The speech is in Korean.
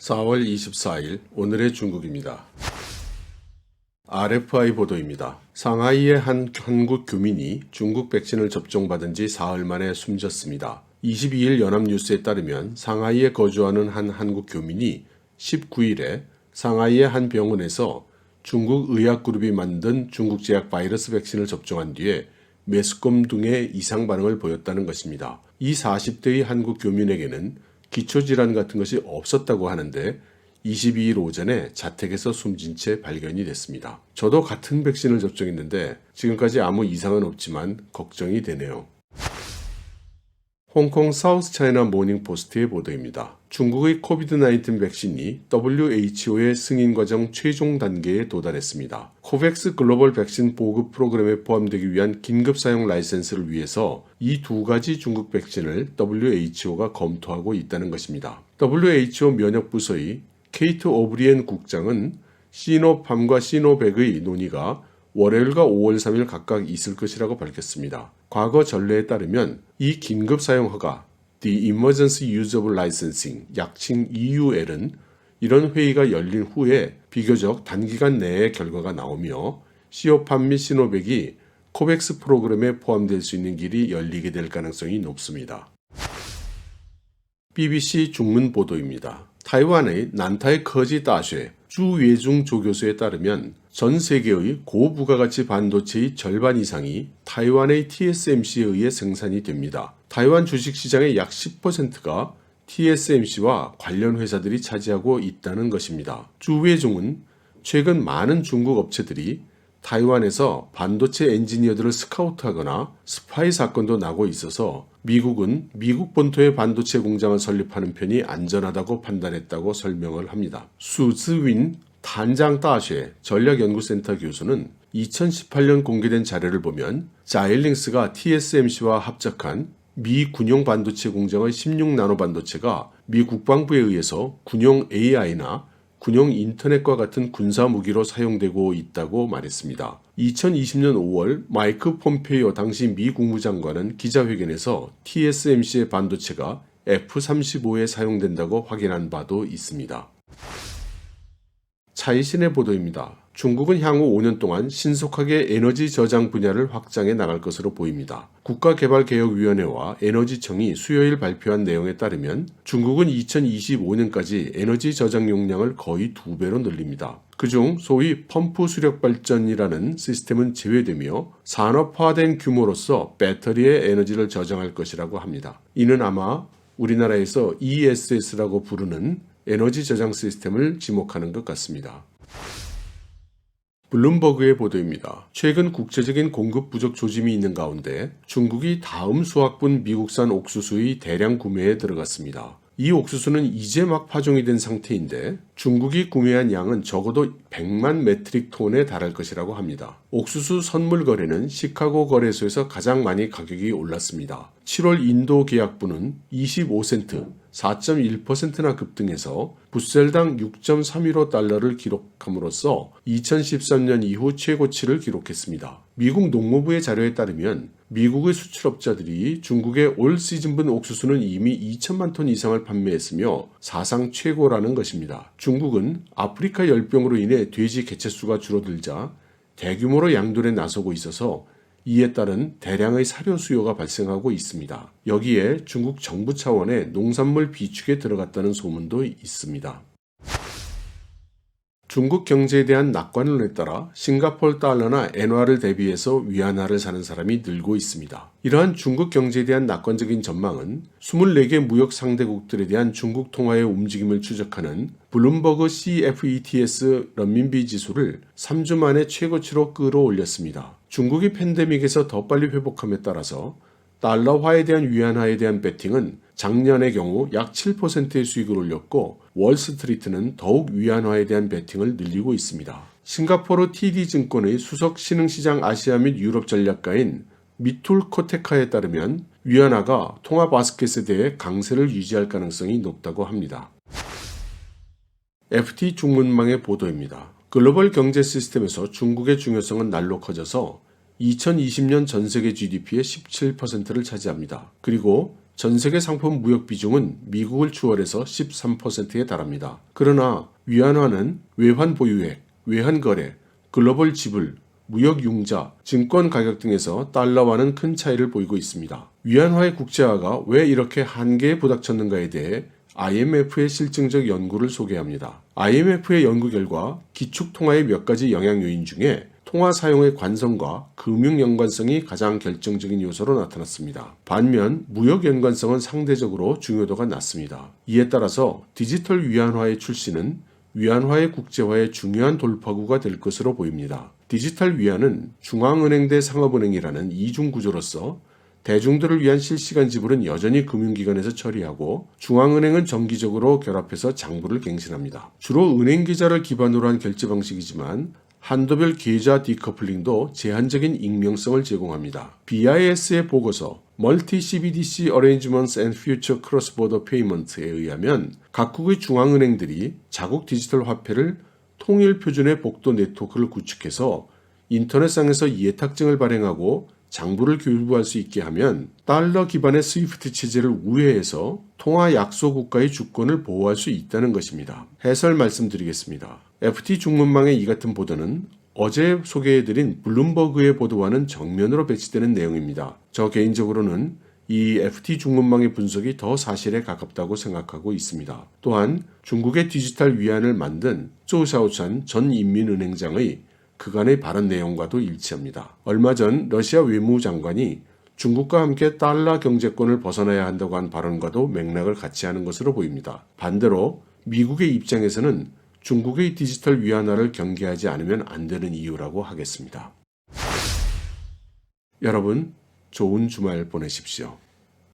4월 24일 오늘의 중국입니다. RFI 보도입니다. 상하이의 한 한국 교민이 중국 백신을 접종받은 지 사흘 만에 숨졌습니다. 22일 연합뉴스에 따르면 상하이에 거주하는 한 한국 교민이 19일에 상하이의 한 병원에서 중국 의학그룹이 만든 중국 제약 바이러스 백신을 접종한 뒤에 메스꺼움 등의 이상 반응을 보였다는 것입니다. 이 40대의 한국 교민에게는 기초질환 같은 것이 없었다고 하는데 22일 오전에 자택에서 숨진 채 발견이 됐습니다. 저도 같은 백신을 접종했는데 지금까지 아무 이상은 없지만 걱정이 되네요. 홍콩 사우스 차이나 모닝 포스트의 보도입니다. 중국의 코비드-19 백신이 WHO의 승인 과정 최종 단계에 도달했습니다. 코백스 글로벌 백신 보급 프로그램에 포함되기 위한 긴급 사용 라이센스를 위해서 이 두 가지 중국 백신을 WHO가 검토하고 있다는 것입니다. WHO 면역 부서의 케이트 오브리엔 국장은 시노팜과 시노백의 논의가 월요일과 5월 3일 각각 있을 것이라고 밝혔습니다. 과거 전례에 따르면 이 긴급 사용 허가 The Emergency Use of Licensing 약칭 EUL은 이런 회의가 열린 후에 비교적 단기간 내에 결과가 나오며 시오팜 및 시노백이 코백스 프로그램에 포함될 수 있는 길이 열리게 될 가능성이 높습니다. BBC 중문 보도입니다. 타이완의 난타이 커지 다쉐 주예중 조교수에 따르면 전 세계의 고부가가치 반도체의 절반 이상이 타이완의 TSMC에 의해 생산이 됩니다. 타이완 주식시장의 약 10%가 TSMC와 관련 회사들이 차지하고 있다는 것입니다. 주예중은 최근 많은 중국 업체들이 타이완에서 반도체 엔지니어들을 스카우트하거나 스파이 사건도 나고 있어서 미국은 미국 본토의 반도체 공장을 설립하는 편이 안전하다고 판단했다고 설명을 합니다. 수즈윈 단장 다쉐 전략연구센터 교수는 2018년 공개된 자료를 보면 자일링스가 TSMC와 합작한 미 군용 반도체 공장의 16나노 반도체가 미 국방부에 의해서 군용 AI나 군용 인터넷과 같은 군사 무기로 사용되고 있다고 말했습니다. 2020년 5월 마이크 폼페이오 당시 미 국무장관은 기자회견에서 TSMC의 반도체가 F-35에 사용된다고 확인한 바도 있습니다. 차이신의 보도입니다. 중국은 향후 5년 동안 신속하게 에너지 저장 분야를 확장해 나갈 것으로 보입니다. 국가개발개혁위원회와 에너지청이 수요일 발표한 내용에 따르면 중국은 2025년까지 에너지 저장 용량을 거의 두 배로 늘립니다. 그중 소위 펌프 수력 발전이라는 시스템은 제외되며 산업화된 규모로서 배터리의 에너지를 저장할 것이라고 합니다. 이는 아마 우리나라에서 ESS라고 부르는 에너지 저장 시스템을 지목하는 것 같습니다. 블룸버그의 보도입니다. 최근 국제적인 공급 부족 조짐이 있는 가운데 중국이 다음 수확분 미국산 옥수수의 대량 구매에 들어갔습니다. 이 옥수수는 이제 막 파종이 된 상태인데 중국이 구매한 양은 적어도 100만 메트릭 톤에 달할 것이라고 합니다. 옥수수 선물 거래는 시카고 거래소에서 가장 많이 가격이 올랐습니다. 7월 인도 계약분은 25센트, 4.1%나 급등해서 부셀당 6.315달러를 기록함으로써 2013년 이후 최고치를 기록했습니다. 미국 농무부의 자료에 따르면 미국의 수출업자들이 중국의 올 시즌분 옥수수는 이미 2천만 톤 이상을 판매했으며 사상 최고라는 것입니다. 중국은 아프리카 열병으로 인해 돼지 개체수가 줄어들자 대규모로 양돈에 나서고 있어서 이에 따른 대량의 사료 수요가 발생하고 있습니다. 여기에 중국 정부 차원의 농산물 비축에 들어갔다는 소문도 있습니다. 중국 경제에 대한 낙관론에 따라 싱가폴 달러나 엔화를 대비해서 위안화를 사는 사람이 늘고 있습니다. 이러한 중국 경제에 대한 낙관적인 전망은 24개 무역 상대국들에 대한 중국 통화의 움직임을 추적하는 블룸버그 CFETS 런민비 지수를 3주 만에 최고치로 끌어올렸습니다. 중국이 팬데믹에서 더 빨리 회복함에 따라서 달러화에 대한 위안화에 대한 베팅은 작년의 경우 약 7%의 수익을 올렸고 월스트리트는 더욱 위안화에 대한 베팅을 늘리고 있습니다. 싱가포르 TD증권의 수석 신흥시장 아시아 및 유럽 전략가인 미툴 코테카에 따르면 위안화가 통화 바스켓에 대해 강세를 유지할 가능성이 높다고 합니다. FT 중문망의 보도입니다. 글로벌 경제 시스템에서 중국의 중요성은 날로 커져서 2020년 전 세계 GDP의 17%를 차지합니다. 그리고 전 세계 상품 무역 비중은 미국을 추월해서 13%에 달합니다. 그러나 위안화는 외환 보유액, 외환 거래, 글로벌 지불, 무역 융자, 증권 가격 등에서 달러와는 큰 차이를 보이고 있습니다. 위안화의 국제화가 왜 이렇게 한계에 부닥쳤는가에 대해 IMF의 실증적 연구를 소개합니다. IMF의 연구 결과 기축 통화의 몇 가지 영향 요인 중에 통화 사용의 관성과 금융 연관성이 가장 결정적인 요소로 나타났습니다. 반면 무역 연관성은 상대적으로 중요도가 낮습니다. 이에 따라서 디지털 위안화의 출시는 위안화의 국제화의 중요한 돌파구가 될 것으로 보입니다. 디지털 위안은 중앙은행 대 상업은행이라는 이중 구조로서 대중들을 위한 실시간 지불은 여전히 금융기관에서 처리하고 중앙은행은 정기적으로 결합해서 장부를 갱신합니다. 주로 은행 계좌를 기반으로 한 결제 방식이지만 한도별 계좌 디커플링도 제한적인 익명성을 제공합니다. BIS의 보고서 Multi CBDC Arrangements and Future Cross Border Payment에 의하면 각국의 중앙은행들이 자국 디지털 화폐를 통일 표준의 복도 네트워크를 구축해서 인터넷상에서 이해탁증을 발행하고 장부를 교부할 수 있게 하면 달러 기반의 스위프트 체제를 우회해서 통화 약소 국가의 주권을 보호할 수 있다는 것입니다. 해설 말씀드리겠습니다. FT 중문망의 이 같은 보도는 어제 소개해드린 블룸버그의 보도와는 정면으로 배치되는 내용입니다. 저 개인적으로는 이 FT 중문망의 분석이 더 사실에 가깝다고 생각하고 있습니다. 또한 중국의 디지털 위안을 만든 조샤오찬 전 인민은행장의 그간의 발언 내용과도 일치합니다. 얼마 전 러시아 외무장관이 중국과 함께 달러 경제권을 벗어나야 한다고 한 발언과도 맥락을 같이 하는 것으로 보입니다. 반대로 미국의 입장에서는 중국의 디지털 위안화를 경계하지 않으면 안 되는 이유라고 하겠습니다. 여러분, 좋은 주말 보내십시오.